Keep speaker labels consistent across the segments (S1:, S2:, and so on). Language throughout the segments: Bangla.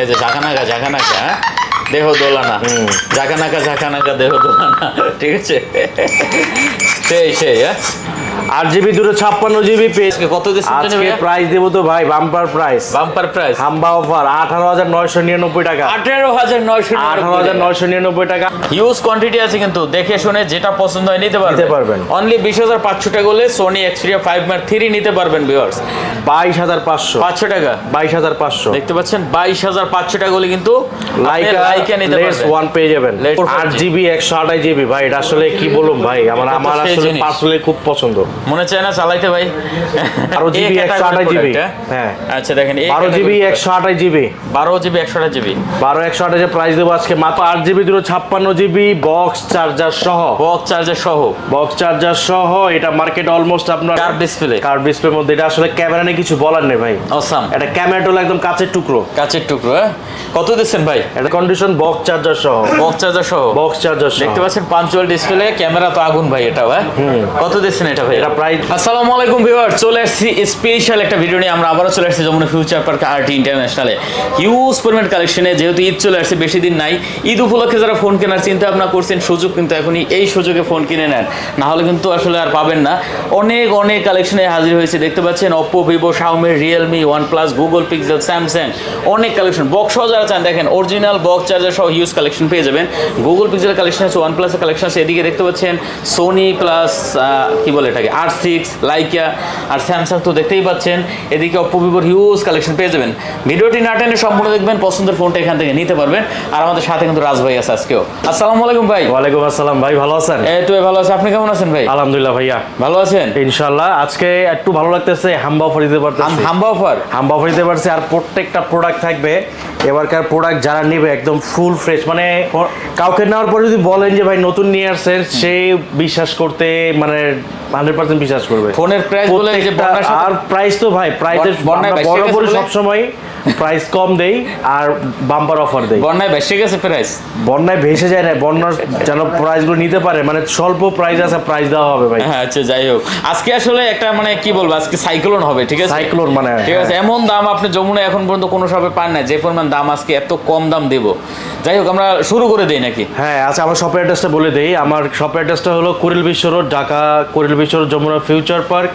S1: এই যে ঝাঁকানাকা ঝাঁকানাকা হ্যাঁ? দেহ দোলানা ঝাঁকানাকা ঝাঁকানাকা দেহ দোলানা ঠিক আছে? সেই সেই হ্যাঁ?
S2: আট জিবি দুটো ছাপ্পান্ন জিবি পেজ
S1: কত
S2: আজকে প্রাইস দেবো তো ভাই বাম্পার প্রাইস
S1: বাম্পার প্রাইস
S2: হাম্বা অফার আঠারো হাজার নয়শো নিরানব্বই টাকা।
S1: আঠেরো হাজার নয়শো
S2: আঠারো হাজার নয়শো নিরানব্বই টাকা।
S1: হিউজ কোয়ান্টিটি আছে কিন্তু দেখে শুনে যেটা পছন্দ হয় নিতে পারবেন।
S2: নিতে পারবেন।
S1: অনলি বিশ হাজার পাঁচশো টাকা হলে Sony Xperia five mark three নিতে পারবেন ভিউয়ার্স
S2: বাইশ হাজার পাঁচশো।
S1: পাঁচশো টাকা।
S2: বাইশ হাজার পাঁচশো।
S1: দেখতে পাচ্ছেন? বাইশ হাজার পাঁচশো টাকা হলে কিন্তু
S2: লাইকা
S1: লাইকা নিতে পারবেন।
S2: ওয়ান পেয়ে যাবেন। আট
S1: 4G
S2: জিবি একশো আঠাশ জিবি। ভাই এটা আসলে কি বলুন ভাই? আমার আমার আসলে পার্সোনালি খুব পছন্দ।
S1: মনে চায় না চালাইতে ভাই?
S2: বারো জিবি একশো আঠাশ জিবি। হ্যাঁ?
S1: আচ্ছা দেখেন
S2: বারো জিবি একশো আঠাশ জিবি।
S1: বারো জিবি একশো আঠাশ জিবি।
S2: বারো একশো আঠাশের প্রাইস দেবো আজকে। মাত্র আট জিবি দুটো ছাপ্পান্ন জিবি বক্স চার্জার সহ।
S1: বক্স চার্জার সহ।
S2: বক্স চার্জার সহ এটা মার্কেট অলমোস্ট আপনার
S1: কার্ভ ডিসপ্লে
S2: কার্ভ ডিসপ্লের মধ্যে। এটা আসলে ক্যামেরা নিয়ে কিছু বলার নেই ভাই।
S1: অসাম
S2: এটা ক্যামেরাটা হলো একদম কাছের টুকরো।
S1: কাচের টুকরো হ্যাঁ? কত দিচ্ছেন ভাই?
S2: এটা কন্ডিশন বক্স চার্জার সহ।
S1: বক্স চার্জার সহ।
S2: বক্স চার্জার সহ।
S1: দেখতে পাচ্ছেন পাঞ্চুয়াল ডিসপ্লে ক্যামেরা তো আগুন ভাই এটা ভাই কত দিচ্ছেন এটা ভাই?
S2: এটা প্রাইস
S1: আসসালামু আলাইকুম ভিউয়ার চলে আসছি স্পেশাল একটা ভিডিও নিয়ে। আমরা আবারও চলে আসছি যমুনা ফিউচার পার্ক আরটি ইন্টারন্যাশনালে হিউজ পরিমাণ কালেকশনে যেহেতু ঈদ চলে আসছে, বেশি দিন নাই। ঈদ উপলক্ষে যারা ফোন কেনার চিন্তা ভাবনা করছেন, সুযোগ কিন্তু এখনই এই সুযোগে ফোন কিনে নেন। না হলে কিন্তু আসলে আর পাবেন না। অনেক অনেক কালেকশনে হাজির হয়েছে, দেখতে পাচ্ছেন? Oppo Vivo Xiaomi Realme OnePlus Google Pixel Samsung অনেক কালেকশন বক্স যারা চান, দেখেন অরিজিনাল বক্স চার্জার সহ হিউজ কালেকশন পেয়ে যাবেন। গুগল পিক্সেল কালেকশন আছে ওয়ানপ্লাসের কালেকশন আছে। এদিকে দেখতে পাচ্ছেন সোনি প্লাস কি বলে এটাকে? আর সিক্স লাইকা আর স্যামসাং তো দেখতেই পাচ্ছেন। এদিকে অপ্পো ভিভোর হিউজ কালেকশন পেয়ে যাবেন। ভিডিওটি না টেনে সম্পূর্ণ দেখবেন পছন্দের ফোনটা এখান থেকে নিতে পারবেন। আর আমাদের সাথে কিন্তু রাজ ভাই আছে আজকেও। আসসালামু আলাইকুম ভাই।
S2: ওয়ালাইকুম আসসালাম ভাই ভালো আছেন?
S1: এই তো ভালো আছে। আপনি কেমন আছেন ভাই?
S2: আলহামদুলিল্লাহ ভাইয়া।
S1: ভালো আছেন?
S2: ইনশাল্লাহ আজকে একটু ভালো লাগতেছে হাম্বা অফার দিতে পারতেছি।
S1: হাম্বা অফার
S2: হাম্বা অফার দিতে পারছি আর প্রত্যেকটা প্রোডাক্ট থাকবে। এবারকার প্রোডাক্ট যারা নেবে একদম ফুল ফ্রেশ মানে কাউকে নেওয়ার পর যদি বলেন যে ভাই নতুন নিয়ে আসছেন সে বিশ্বাস করতে মানে হান্ড্রেড পার্সেন্ট বিশ্বাস করবে।
S1: ফোনের প্রাইস বলে যে
S2: আর প্রাইস তো ভাই প্রাইসের
S1: বড় বড় সব
S2: বরাবরই সবসময় প্রাইস কম দেই আর বাম্পার অফার দেই।
S1: বন্যায় বেশি গেছে প্রাইস
S2: বন্যায় ভেসে যায় না বন্যার যেন প্রাইসগুলো নিতে পারে মানে স্বল্প প্রাইস আছে প্রাইস দেওয়া হবে ভাই।
S1: হ্যাঁ আচ্ছা যাই হোক। আজকে আসলে একটা মানে কি বলব আজকে সাইক্লোন হবে ঠিক আছে?
S2: সাইক্লোন মানে
S1: ঠিক আছে এমন দাম আপনি যমুনা এখন পর্যন্ত কোনো শপে পান না যে পরিমাণ দাম আজকে এত কম দাম দেব। যাই হোক আমরা শুরু করে দিই নাকি?
S2: হ্যাঁ আচ্ছা আমার শপের অ্যাড্রেসটা বলে দেই। আমার শপের অ্যাড্রেসটা হলো কুড়িল বিশ্ব road Dhaka Kuril Bishwa road Jamuna future park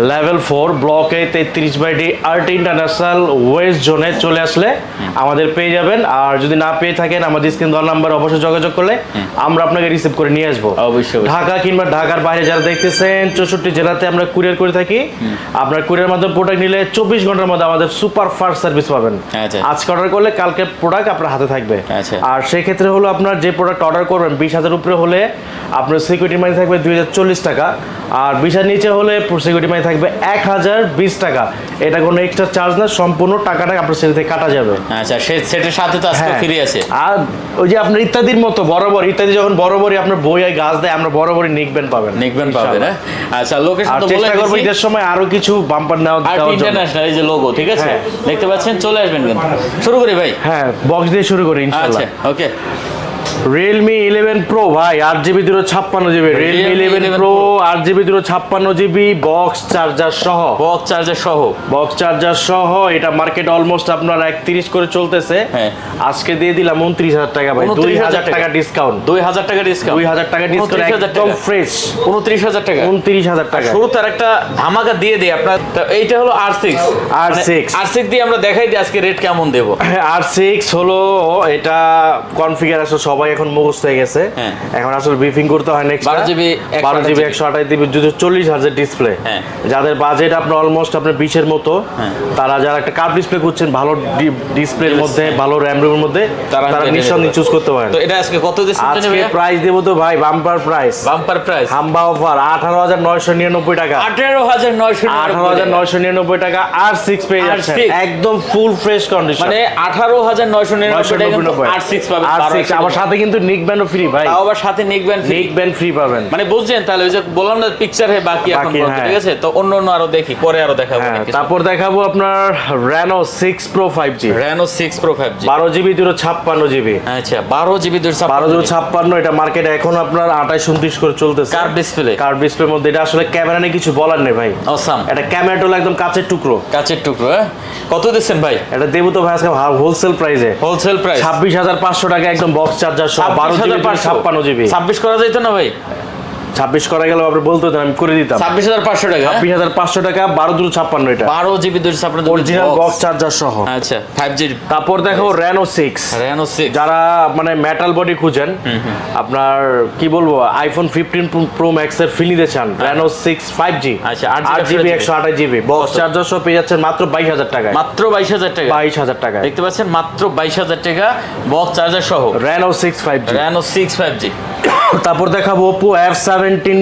S2: level four ব্লকে তেত্রিশ by D art international west জোনে চলে আসলে আমাদের পেয়ে যাবেন। আর যদি না পেয়ে থাকেন আমাদের স্ক্রিন দেওয়ার নাম্বার অবশ্যই যোগাযোগ করলে আমরা আপনাকে রিসিভ করে নিয়ে আসব।
S1: অবশ্যই।
S2: ঢাকা কিংবা ঢাকার বাইরে যারা দেখতেছেন চৌষট্টি জেলাতে আমরা কুরিয়ার করে থাকি। আপনার কুরিয়ার মাধ্যমে প্রোডাক্ট নিলে চব্বিশ ঘণ্টার মধ্যে আমাদের সুপার ফাস্ট সার্ভিস পাবেন।
S1: আচ্ছা।
S2: আজকে অর্ডার করলে কালকে প্রোডাক্ট আপনার হাতে থাকবে।
S1: আচ্ছা।
S2: আর সেই ক্ষেত্রে হলো আপনার যে প্রোডাক্ট অর্ডার করবেন বিশ হাজার উপরে হলে আপনার সিকিউরিটি মানি থাকবে দুই হাজার চল্লিশ টাকা। আর বিশ হাজার নিচে হলে সিকিউরিটি মানি থাকবে এক হাজার বিশ টাকা। এটা কোনো এক্সট্রা চার্জ না সম্পূর্ণ টাকাটা আপনার সেটা থেকে কাটা যাবে।
S1: আচ্ছা সে সেটের সাথে তো আজকে
S2: হ্যাঁ।
S1: ফ্রি আছে।
S2: আর ওই যে আপনার ইত্যাদির মতো বরাবর ইত্যাদি যখন বরাবরই আপনার বই আর গাছ দেয় আমরা বরাবরই নিকবেন পাবেন।
S1: নিকবেন পাবে না আচ্ছা লোকেশন তো বলে
S2: করব ঈদের সময় আরও কিছু বাম্পার
S1: আর্ট
S2: দেওয়ার জন্য।
S1: ইন্টারন্যাশনাল এই যে লোগো ঠিক আছে?
S2: হ্যাঁ।
S1: দেখতে পাচ্ছেন চলে আসবেন কিন্তু। শুরু করি ভাই।
S2: হ্যাঁ বক্স দিয়ে শুরু করি ইনশাল্লাহ
S1: আচ্ছা ওকে
S2: রিয়েলমি ইলেভেন প্রো ভাই আট জিবি দুটো ছাপ্পান্ন GB Realme
S1: Realme
S2: eleven
S1: 11
S2: pro আট জিবি দুটো ছাপ্পান্ন জিবি বক্স চার্জার সহ।
S1: বক্স চার্জার সহ।
S2: বক্স চার্জার সহ এটা মার্কেট অলমোস্ট আপনার একত্রিশ করে চলতেছে।
S1: হ্যাঁ।
S2: আজকে দিয়ে দিলাম উনত্রিশ হাজার টাকা ভাই।
S1: 29,000
S2: দুই হাজার টাকা ডিসকাউন্ট
S1: দুই হাজার টাকা ডিসকাউন্ট
S2: দুই হাজার টাকা ডিসকাউন্ট একদম ফ্রেশ
S1: উনত্রিশ হাজার টাকা।
S2: উনত্রিশ হাজার টাকা।
S1: শুরু তার একটা ধামাকা দিয়ে দিই আপনার। এইটা হলো আর সিক্স
S2: R6
S1: আর সিক্স দিয়ে আমরা দেখাই দিই আজকে রেট কেমন দেবো।
S2: আর সিক্স হলো এটা কনফিগার আসলে সবাই এখন মুখস্থ হয়ে গেছে।
S1: হ্যাঁ।
S2: এখন আসলে ব্রিফিং করতে হয় নেক্সট
S1: 12 GB,
S2: বারো জিবি একশো আঠাশ জিবি দুশো চল্লিশ হাজার ডিসপ্লে
S1: হ্যাঁ।
S2: যাদের বাজেট আপনার অলমোস্ট আপনার বিশের মতো
S1: হ্যাঁ।
S2: তারা যারা একটা কাপ ডিসপ্লে করছেন ভালো ডিসপ্লের মধ্যে ভালো র্যাম রুমের মধ্যে
S1: তারা
S2: নিঃসন্দেহে চুজ করতে পারেন।
S1: তো এটা আজকে কত
S2: আজকে প্রাইস দেবো তো ভাই বাম্পার প্রাইস
S1: বাম্পার প্রাইস
S2: হাম্বা অফার আঠারো হাজার নয়শো নিরানব্বই টাকা।
S1: আঠেরো হাজার নয়শো
S2: আঠারো হাজার নয়শো নিরানব্বই টাকা আর সিক্স পেয়ে যাচ্ছেন। একদম ফুল ফ্রেশ কন্ডিশন
S1: মানে আঠারো হাজার নয়শো নিরানব্বই টাকা আর সিক্স পাবে
S2: আর সিক্স আমার সাথে কিন্তু নিক ব্যান্ডও ফ্রি ভাই।
S1: তাও আবার সাথে নিক ব্যান্ড
S2: নিক ব্যান্ড ফ্রি পাবেন।
S1: মানে বুঝছেন? তাহলে ওই যে বললাম না পিকচার হে বাকি এখন
S2: হ্যাঁ।
S1: ঠিক আছে? তো অন্য অন্য আরও দেখি পরে আরও দেখাবো
S2: হ্যাঁ তারপর দেখাবো আপনার six pro five G
S1: Reno six pro five G
S2: বারো জিবি দুটো
S1: আচ্ছা বারো জিবি দুশো
S2: বারো দুটো ছাপ্পান্ন এটা মার্কেটে এখন আপনার আঠাশ উনত্রিশ করে চলতেছে।
S1: কার ডিসপ্লে
S2: কার ডিসপ্লের মধ্যে এটা আসলে ক্যামেরা নিয়ে কিছু বলার নেই ভাই।
S1: অসাম
S2: এটা ক্যামেরাটা হলো একদম কাছের টুকরো।
S1: কাচের টুকরো হ্যাঁ? কত দিচ্ছেন ভাই?
S2: এটা দেবো তো ভাই আজকে হোলসেল প্রাইসে
S1: হোলসেল প্রাইস
S2: ছাব্বিশ হাজার পাঁচশো টাকা একদম বক্স চার্জার সহ বারো জিবি ছাপ্পান্ন জিবি।
S1: ছাব্বিশ করা যাইতো না ভাই?
S2: ছাব্বিশ করা গেল আপনি বলতে আমি করে দিতাম।
S1: ছাব্বিশ হাজার পাঁচশো টাকা?
S2: ছাব্বিশ হাজার পাঁচশো টাকা বারো দুটো ছাপ্পান্ন এটা।
S1: বারো জিবি দুশো ছাপ্পান্ন
S2: অরিজিনাল বক্স চার্জার সহ।
S1: আচ্ছা ফাইভ জি
S2: তারপর দেখো র্যানো সিক্স
S1: রেনো সিক্স
S2: যারা মানে মেটাল বডি খুঁজেন আপনার কি বলব আইফোন ফিফটিন প্রো ম্যাক্স এর ফিল নিতে চান র্যানো সিক্স ফাইভ জি
S1: আচ্ছা, আট
S2: জিবি একশো আঠাশ জিবি বক্স চার্জার সহ পেয়ে যাচ্ছেন মাত্র বাইশ হাজার টাকায়।
S1: মাত্র বাইশ হাজার টাকা?
S2: বাইশ হাজার টাকায়।
S1: দেখতে পাচ্ছেন মাত্র বাইশ হাজার টাকা বক্স চার্জার সহ।
S2: Reno six five G
S1: Reno six five G
S2: তারপর দেখাবো Oppo F seventeen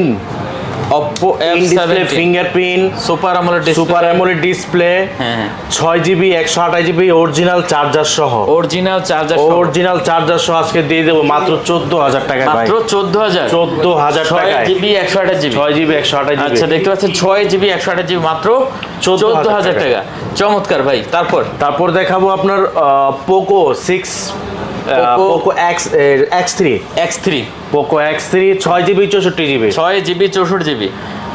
S1: Oppo F
S2: display fingerprint
S1: super AMOLED
S2: super AMOLED display
S1: হ্যাঁ হ্যাঁ।
S2: ছয় জিবি একশো আঠাশ জিবি অরিজিনাল চার্জার সহ।
S1: অরিজিনাল চার্জার
S2: অরিজিনাল চার্জার সহ আজকে দিয়ে দেবো মাত্র চোদ্দ হাজার টাকায় ভাই।
S1: মাত্র চোদ্দ হাজার?
S2: চোদ্দ হাজার
S1: ছয় জিবি একশো আঠাশ জিবি
S2: ছয় জিবি একশো আঠাশ জিবি
S1: আচ্ছা দেখতে পাচ্ছেন ছয় জিবি একশো আঠাশ জিবি মাত্র
S2: 14,000
S1: চোদ্দ হাজার টাকা। চমৎকার ভাই। তারপর?
S2: তারপর দেখাবো আপনার Poco six Poco X X three
S1: X three
S2: Poco X three ছয় জিবি চৌষট্টি জিবি।
S1: ছয় জিবি চৌষট্টি জিবি।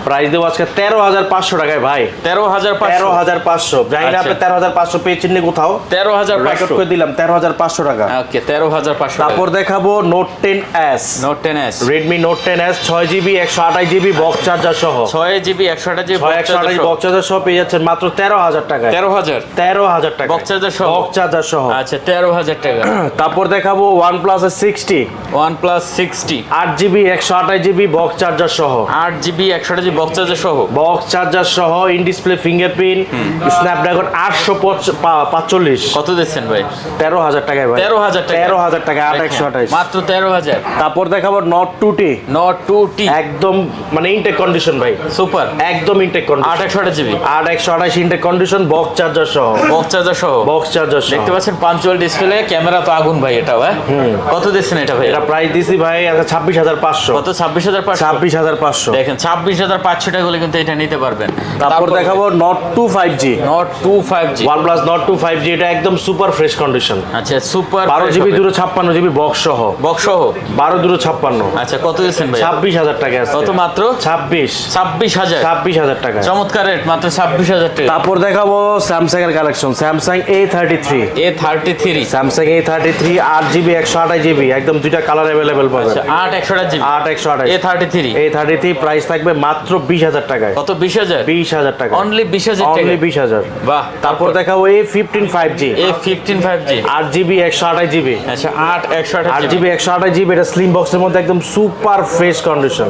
S2: প্রাইস দেবো আজকে তেরো হাজার পাঁচশো টাকায় ভাই
S1: তেরো হাজার
S2: তেরো হাজার পাঁচশো জানি না
S1: আচ্ছা।
S2: আপনি তেরো হাজার পাঁচশো পেয়েছেন নি কোথাও
S1: তেরো হাজার
S2: রেকর্ড
S1: পাঁচশো
S2: করে দিলাম তেরো হাজার পাঁচশো টাকা
S1: ওকে তেরো হাজার পাঁচশো
S2: তারপর দেখাবো note ten S
S1: note ten S
S2: Redmi note ten S ছয় জিবি একশো আঠাশ জিবি বক্স চার্জার সহ
S1: ছয় জিবি একশো আঠাশ জিবি
S2: একশো আঠাশ বক্স চার্জার সহ পেয়ে যাচ্ছেন মাত্র তেরো হাজার টাকা
S1: তেরো হাজার
S2: তেরো হাজার টাকা
S1: বক্স চার্জার সহ?
S2: বক্স চার্জার সহ
S1: আচ্ছা তেরো হাজার টাকা
S2: তারপর দেখাবো OnePlus six T
S1: OnePlus six T
S2: আট জিবি একশো আঠাশ জিবি বক্স চার্জার সহ
S1: আট জিবি একশো আঠাশ বক্স চার্জার সহ?
S2: বক্স চার্জার সহ ইন ডিসপ্লে ফিঙ্গারপ্রিন্ট স্ন্যাপড্রাগন আটশো পাঁচচল্লিশ।
S1: কত দিচ্ছেন ভাই?
S2: তেরো হাজার টাকায় ভাই।
S1: তেরো হাজার টাকা
S2: তেরো হাজার টাকা আট একশো আঠাশ
S1: মাত্র তেরো হাজার।
S2: তারপর দেখাবো Nord two T
S1: Nord two T
S2: একদম মানে ইনটেক কন্ডিশন ভাই।
S1: সুপার
S2: একদম ইনটেক
S1: আট
S2: কন্ডিশন
S1: একশো আঠাশ জিবি
S2: আট একশো আঠাশ ইনটেক কন্ডিশন বক্স চার্জার সহ।
S1: বক্স চার্জার সহ।
S2: বক্স চার্জার সহ।
S1: দেখতে পাচ্ছেন পাঞ্চুয়াল ডিসপ্লে ক্যামেরা তো আগুন ভাই এটা ভাই কত দিচ্ছেন এটা ভাই?
S2: এটা প্রাইস দিছি ভাই ছাব্বিশ হাজার পাঁচশো।
S1: কত? ছাব্বিশ হাজার পাঁচশো।
S2: ছাব্বিশ হাজার পাঁচশো।
S1: দেখেন ছাব্বিশ হাজার পাঁচশো টাকা হলে কিন্তু এটা নিতে পারবেন।
S2: তারপর দেখাবো Nord two five G
S1: Nord two five G
S2: OnePlus Nord two five G এটা একদম সুপার ফ্রেশ কন্ডিশন
S1: আচ্ছা সুপার
S2: বারো জিবি দুটো ছাপ্পান্ন জিবি বক্স সহ।
S1: বক্স সহ
S2: বারো দুটো ছাপ্পান্ন।
S1: আচ্ছা কত দিচ্ছেন ভাই
S2: ছাব্বিশ হাজার টাকা আছে।
S1: কত মাত্র?
S2: ছাব্বিশ।
S1: ছাব্বিশ হাজার।
S2: ছাব্বিশ হাজার টাকা।
S1: চমৎকার রেট মাত্র ছাব্বিশ হাজার টাকা।
S2: তারপর দেখাবো স্যামসাং এর collection Samsung A thirty three
S1: A thirty three
S2: Samsung A thirty three আট জিবি একশো আঠাশ জিবি একদম দুইটা কালার অ্যাভেলেবেল
S1: আচ্ছা আট একশো আঠাশ জিবি
S2: আট একশো আঠাশ।
S1: A thirty three
S2: A thirty three price থাকবে মাত্র বিশ হাজার টাকায়।
S1: কত? বিশ হাজার?
S2: বিশ হাজার টাকা
S1: অনলি বিশ হাজার
S2: অনলি বিশ হাজার।
S1: বাহ
S2: তারপর দেখাবো A fifteen five G
S1: A fifteen five G
S2: আট জিবি একশো আঠাশ জিবি
S1: আচ্ছা আট একশো
S2: আট
S1: জিবি
S2: একশো আঠাশ জিবি এটা স্লিম বক্সের মধ্যে একদম সুপার ফ্রেশ কন্ডিশন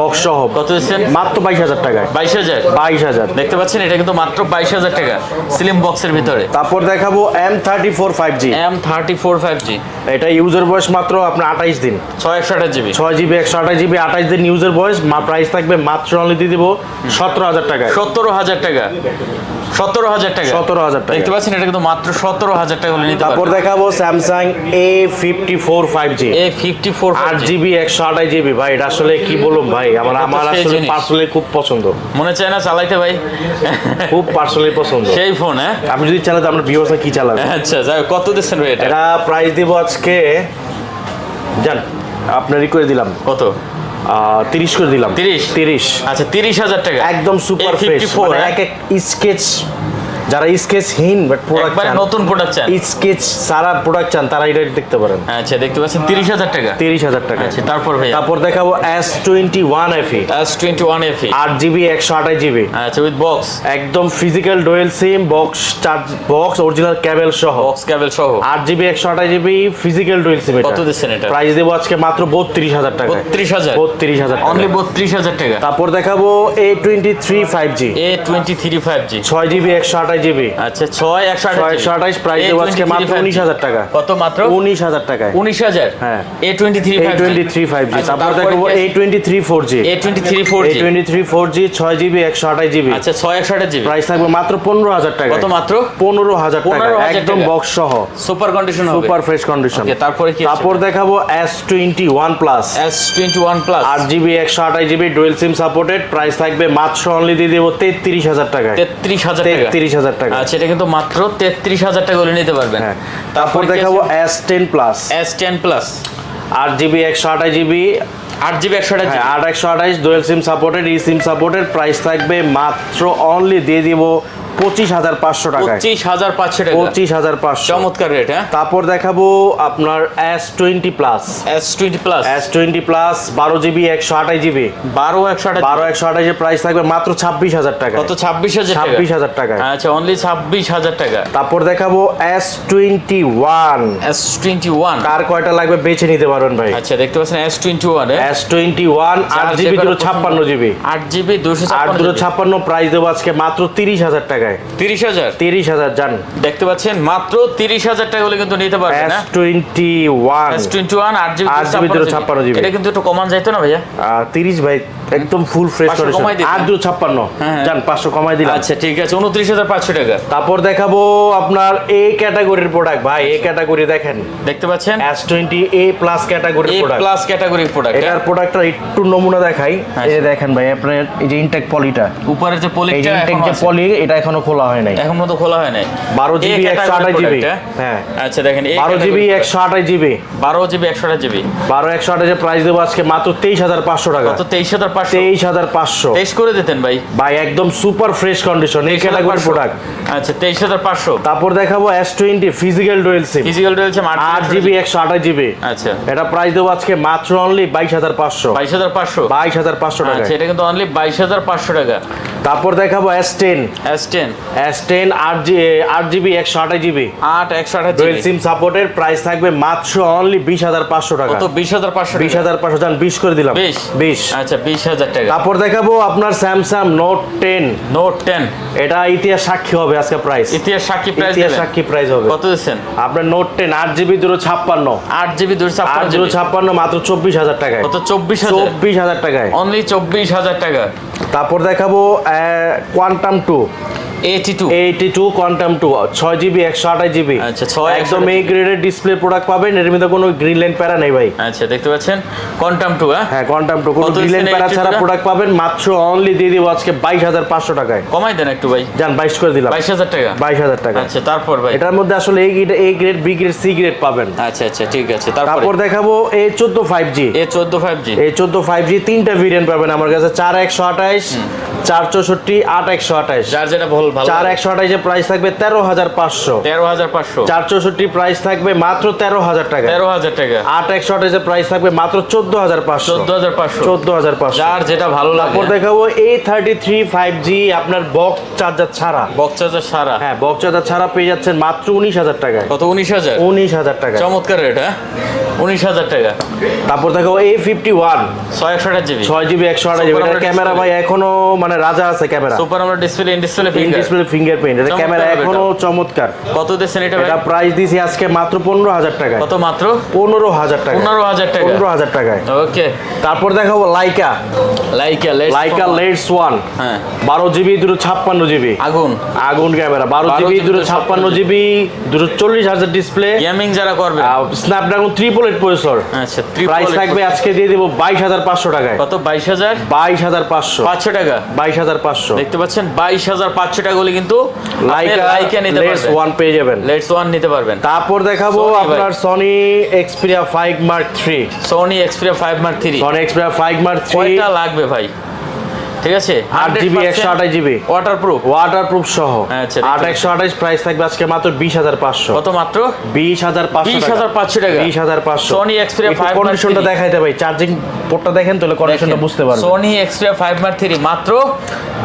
S2: বক্স সহ।
S1: কত দিচ্ছেন?
S2: মাত্র বাইশ হাজার টাকায়।
S1: বাইশ হাজার?
S2: বাইশ হাজার।
S1: দেখতে পাচ্ছেন এটা কিন্তু মাত্র বাইশ হাজার টাকা স্লিম বক্সের ভিতরে।
S2: তারপর দেখাবো M thirty four five G
S1: M thirty four five G
S2: এটা ইউজার বয়স মাত্র আপনার আঠাইশ দিন।
S1: ছয় একশো আঠাশ জিবি
S2: ছয় জিবি একশো আঠাশ জিবি আঠাইশ দিন ইউজার বয়স প্রাইস থাকবে মাত্র অনলি দিয়ে দিব সতেরো হাজার টাকায়
S1: সতেরো হাজার টাকা। সতেরো হাজার টাকা।
S2: সতেরো হাজার টাকা।
S1: দেখতে পাচ্ছেন এটা কিন্তু মাত্র সতেরো হাজার টাকা হলে নিতে
S2: তারপর দেখাবো Samsung A fifty four five G
S1: A fifty four
S2: আট জিবি একশো আঠাশ জিবি ভাই এটা আসলে কি বলুন ভাই? আমার আমার আসলে পার্সোনালি খুব পছন্দ।
S1: মনে চায় না চালাইতে ভাই?
S2: খুব পার্সোনালি পছন্দ।
S1: সেই ফোন হ্যাঁ?
S2: আপনি যদি চালাতে আপনার ভিউসটা কি চালাবেন
S1: আচ্ছা যাই কত দিচ্ছেন ভাই এটা?
S2: এটা প্রাইস দিব আজকে জান আপনারই করে দিলাম।
S1: কত?
S2: তিরিশ করে দিলাম
S1: তিরিশ?
S2: তিরিশ
S1: আচ্ছা তিরিশ হাজার টাকা
S2: একদম সুপার ফ্রেশ
S1: A54
S2: মানে
S1: হ্যাঁ?
S2: এক এক স্কেচ যারা স্কেচ হিন বাট প্রোডাক্ট
S1: চান নতুন প্রোডাক্ট চান।
S2: স্কেচ সারা প্রোডাক্ট চান তারা এটা দেখতে পারেন।
S1: আচ্ছা দেখতে পাচ্ছেন 30000 টাকা।
S2: 30000 টাকা।
S1: আচ্ছা তারপর ভাই
S2: তারপর দেখাবো
S1: S21
S2: FE S21 FE 8GB 128GB
S1: আচ্ছা উইথ বক্স
S2: একদম physical dual SIM box charge box original cable সহ।
S1: বক্স কেবল সহ।
S2: 8GB 128GB ফিজিক্যাল ডুয়াল সিম এটা।
S1: কত দিচ্ছেন এটা?
S2: প্রাইস দেবো আজকে মাত্র 32000 টাকা। 32000
S1: 32000
S2: টাকা।
S1: অনলি 32000 টাকা।
S2: তারপর দেখাবো
S1: A23 5G A23 5G 6GB
S2: 128 GB
S1: আচ্ছা ছয় একশো
S2: একশো আঠাশ প্রাইস দেবো আজকে মাত্র উনিশ হাজার টাকা।
S1: কত মাত্র?
S2: উনিশ হাজার টাকায়।
S1: উনিশ হাজার?
S2: হ্যাঁ।
S1: A twenty three
S2: A twenty three five G তারপর দেখব A twenty three four G
S1: A twenty three four
S2: A twenty three four G ছয় জিবি একশো আঠাশ জিবি
S1: আচ্ছা ছয় একশো আঠাশ জিবি
S2: প্রাইস থাকবে মাত্র পনেরো হাজার টাকা
S1: কত মাত্র?
S2: পনেরো হাজার টাকা একদম বক্স সহ।
S1: Super condition
S2: super fresh condition
S1: তারপরে কি
S2: তারপর দেখাবো S twenty one plus
S1: S twenty one plus
S2: আট জিবি একশো আঠাশ GB dual SIM supported price থাকবে মাত্র অনলি দিয়ে দেবো তেত্রিশ হাজার টাকায়।
S1: তেত্রিশ হাজার টাকা।
S2: তেত্রিশ হাজার টাকা।
S1: আচ্ছা এটা কিন্তু মাত্র তেত্রিশ হাজার টাকা হলে নিতে পারবেন।
S2: হ্যাঁ। তারপর দেখাবো S ten plus
S1: S ten plus
S2: আট জিবি একশো আঠাশ জিবি।
S1: আট জিবি একশো আঠাশ
S2: হ্যাঁ আট একশো আঠাশ dual SIM supported eSIM supported price থাকবে মাত্র অনলি দিয়ে দিব পঁচিশ হাজার পাঁচশো টাকায়।
S1: পঁচিশ হাজার পাঁচশো টাকা।
S2: পঁচিশ হাজার পাঁচশো।
S1: চমৎকার রেট হ্যাঁ?
S2: তারপর দেখাবো আপনার S twenty plus.
S1: S twenty plus.
S2: S twenty plus বারো জিবি একশো আঠাশ জিবি।
S1: বারো একশো আঠাশ
S2: বারো একশো আঠাশের প্রাইস থাকবে মাত্র ছাব্বিশ হাজার টাকা
S1: কত? ছাব্বিশ হাজার
S2: ছাব্বিশ হাজার টাকায়।
S1: আচ্ছা অনলি ছাব্বিশ হাজার টাকা।
S2: তারপর দেখাবো S twenty one.
S1: S twenty one.
S2: কার কয়টা লাগবে বেছে নিতে পারবেন ভাই?
S1: আচ্ছা দেখতে পাচ্ছেন S twenty one
S2: S twenty one আট জিবি ছাপ্পান্ন জিবি।
S1: আট জিবি দুশো
S2: আট দুটো ছাপ্পান্ন প্রাইস দেবো আজকে মাত্র তিরিশ হাজার টাকায়
S1: তিরিশ হাজার?
S2: তিরিশ হাজার জান।
S1: দেখতে পাচ্ছেন মাত্র তিরিশ হাজার টাকা হলে কিন্তু নিতে পারবেন
S2: S twenty one
S1: S twenty one আট জিবি
S2: আট GB দুশো ছাপ্পান্ন GB
S1: এটা কিন্তু একটু কমান যাইতো না ভাইয়া?
S2: তিরিশ ভাই একদম ফুল ফ্রেশ
S1: কমাই দিতেন।
S2: আট দুটো ছাপ্পান্ন। পাঁচশো কমাই দিলাম।
S1: আচ্ছা ঠিক আছে উনত্রিশ হাজার পাঁচশো টাকা।
S2: তারপর দেখাবো আপনার এ ক্যাটাগরির প্রোডাক্ট ভাই এ ক্যাটাগরি দেখেন।
S1: দেখতে পাচ্ছেন?
S2: S twenty A plus product
S1: plus category product
S2: এটার প্রোডাক্টটা একটু নমুনা দেখাই। এই দেখেন ভাই আপনার এই যে ইনটেক পলিটা
S1: উপরের যে
S2: যে
S1: পলিটা
S2: ইনটেক যে পলি এটা এখনও খোলা হয় নাই।
S1: এখন তো খোলা হয় নাই।
S2: 12 GB,
S1: A category
S2: 128 GB
S1: product,
S2: হ্যাঁ।
S1: আচ্ছা দেখেন
S2: বারো জিবি একশো আঠাশ জিবি।
S1: বারো জিবি একশো আঠাশ জিবি।
S2: বারো একশো আঠাশের প্রাইস দেবো আজকে মাত্র তেইশ হাজার পাঁচশো টাকা।
S1: কত তেইশ হাজার পাঁচশো।
S2: তেইশ হাজার পাঁচশো।
S1: তেইশ করে দিতেন ভাই।
S2: ভাই একদম সুপার ফ্রেশ কন্ডিশন এই ক্যাটাগরি প্রোডাক্ট
S1: আচ্ছা তেইশ হাজার পাঁচশো।
S2: তারপর দেখাবো S twenty physical dual SIM
S1: physical রয়েছে
S2: আট জিবি একশো আঠাশ জিবি।
S1: আচ্ছা।
S2: এটা প্রাইস দেবো আজকে মাত্র অনলি বাইশ হাজার পাঁচশো।
S1: বাইশ হাজার পাঁচশো।
S2: বাইশ হাজার পাঁচশো টাকা
S1: আচ্ছা এটা কিন্তু অনলি বাইশ হাজার পাঁচশো টাকা।
S2: তারপর দেখাবো S ten
S1: S ten
S2: S ten আট জি আট জিবি একশো আঠাশ জিবি
S1: আট একশো আঠাশ
S2: ডুয়েল সিম সাপোর্টের প্রাইস থাকবে মাত্র অনলি বিশ হাজার পাঁচশো টাকা।
S1: কত? বিশ হাজার পাঁচশো
S2: বিশ হাজার পাঁচশো যান বিশ করে দিলাম।
S1: বিশ?
S2: বিশ।
S1: আচ্ছা বিশ হাজার টাকা।
S2: তারপর দেখাবো আপনার Samsung Note ten
S1: Note ten
S2: এটা ইতিহাস সাক্ষী হবে আজকে প্রাইস
S1: ইতিহাস সাক্ষী প্রাইস
S2: ইতিহাস সাক্ষী প্রাইস হবে।
S1: কত দিচ্ছেন?
S2: আপনার নোট টেন আট জিবি দুটো ছাপ্পান্ন।
S1: আট জিবি ছাপ্পান্ন
S2: দুটো ছাপ্পান্ন মাত্র চব্বিশ হাজার টাকায়।
S1: কত? চব্বিশ হাজার।
S2: চব্বিশ হাজার টাকায়।
S1: অনলি চব্বিশ হাজার টাকা।
S2: তারপর দেখাবো Quantum two
S1: eighty two
S2: eighty two Quantum two ছয় জিবি একশো আঠাশ জিবি
S1: আচ্ছা, ছয়
S2: একদম
S1: 128
S2: এই গ্রেডের ডিসপ্লে প্রোডাক্ট পাবেন। এর মধ্যে কোনো গ্রিন লাইন প্যারা নেই ভাই।
S1: আচ্ছা দেখতে পাচ্ছেন? কোয়ান্টাম টু হ্যাঁ?
S2: হ্যাঁ কোয়ান্টাম টু কোনো গ্রিন লাইন প্যারা ছাড়া প্রোডাক্ট পাবেন। মাত্র অনলি দিয়ে দিব আজকে বাইশ হাজার পাঁচশো টাকায়।
S1: কমাই দেন একটু ভাই।
S2: যান বাইশ করে দিলাম।
S1: বাইশ হাজার টাকা?
S2: বাইশ হাজার টাকা।
S1: আচ্ছা তারপর ভাই?
S2: এটার মধ্যে আসলে এই গ্রেড এই grade B grade C grade পাবেন।
S1: আচ্ছা আচ্ছা ঠিক আছে।
S2: তারপর? দেখাবো এ চোদ্দ ফাইভ জি
S1: এ চোদ্দ ফাইভ জি
S2: এই চোদ্দ ফাইভ জি তিনটা ভেরিয়েন্ট পাবেন। আমার কাছে চার একশো আঠাইশ চার চৌষট্টি আট একশো আঠাইশ
S1: যার যেটা ভুল ভালো
S2: চার একশো আঠাইশের প্রাইস থাকবে তেরো হাজার পাঁচশো।
S1: তেরো হাজার পাঁচশো।
S2: চার চৌষট্টি প্রাইস থাকবে মাত্র তেরো হাজার টাকা।
S1: তেরো হাজার টাকা।
S2: আট একশো আঠাইশের প্রাইস থাকবে মাত্র চোদ্দ হাজার পাঁচশো।
S1: চোদ্দ হাজার পাঁচশো।
S2: চোদ্দ হাজার পাঁচশো।
S1: যার যেটা ভালো লাগে।
S2: তারপর দেখাবো A thirty three five G আপনার বক্স চার্জার ছাড়া।
S1: বক্সাজার সারা
S2: হ্যাঁ বক্স চার্জার ছাড়া পেয়ে যাচ্ছেন মাত্র উনিশ হাজার টাকায়।
S1: কত? উনিশ হাজার?
S2: উনিশ হাজার টাকা
S1: চমৎকার রেট হ্যাঁ? উনিশ হাজার টাকা।
S2: তারপর দেখাবো এ ফিফটি ওয়ান
S1: ছয় একশো আঠাশ জিবি
S2: ছয় জিবি একশো আঠাশ জিবি ক্যামেরা ভাই এখনও মানে রাজা আছে ক্যামেরা।
S1: সুপার আমরা display in display
S2: in display fingerprint এটা ক্যামেরা এখনও চমৎকার।
S1: কত দিচ্ছেন এটা
S2: এটা প্রাইস দিছি আজকে মাত্র পনেরো হাজার টাকা
S1: কত মাত্র?
S2: পনেরো হাজার টাকা
S1: পনেরো হাজার টাকা
S2: পনেরো হাজার টাকায়।
S1: ওকে
S2: তারপর দেখাবো লাইকা
S1: লাইকা
S2: লাইকা লেটস ওয়ান
S1: হ্যাঁ।
S2: বারো জিবি দুটো ছাপ্পান্ন জিবি।
S1: আগুন।
S2: আগুন ক্যামেরা। বারো
S1: 12
S2: জিবি
S1: GB
S2: দুটো ছাপ্পান্ন জিবি দুটো চল্লিশ হাজার ডিসপ্লে
S1: গেমিং যারা করবে।
S2: স্ন্যাপড্রাগন ট্রিপল এইট প্রসেসর
S1: আচ্ছা
S2: প্রাইস থাকবে আজকে দিয়ে দেবো বাইশ হাজার পাঁচশো টাকায়।
S1: কত? বাইশ হাজার?
S2: বাইশ হাজার পাঁচশো।
S1: পাঁচশো টাকা।
S2: বাইশ হাজার পাঁচশো।
S1: দেখতে পাচ্ছেন বাইশ হাজার পাঁচশো টাকা হলে কিন্তু
S2: লাইকা
S1: লাইকা নিতে
S2: লেটস
S1: পারবেন।
S2: ওয়ান পেয়ে যাবেন।
S1: লেটস ওয়ান নিতে পারবেন।
S2: তারপর দেখাবো আপনার Sony Xperia five Mark three
S1: Sony Xperia five Mark three
S2: Sony Xperia five Mark three
S1: কয়টা লাগবে ভাই? ঠিক আছে?
S2: আট জিবি একশো আঠাশ GB.
S1: Waterproof
S2: waterproof সহ
S1: আচ্ছা,
S2: আট একশো আঠাশ প্রাইস থাকবে আজকে মাত্র বিশ হাজার পাঁচশো।
S1: কত মাত্র?
S2: বিশ হাজার পাঁচশো
S1: বিশ হাজার পাঁচশো টাকা।
S2: বিশ হাজার পাঁচশো।
S1: Sony Xperia 5
S2: কন্ডিশনটা দেখাইতে ভাই চার্জিং পোর্টটা দেখেন তাহলে কন্ডিশনটা বুঝতে পারবেন।
S1: Sony Xperia five Mark three মাত্র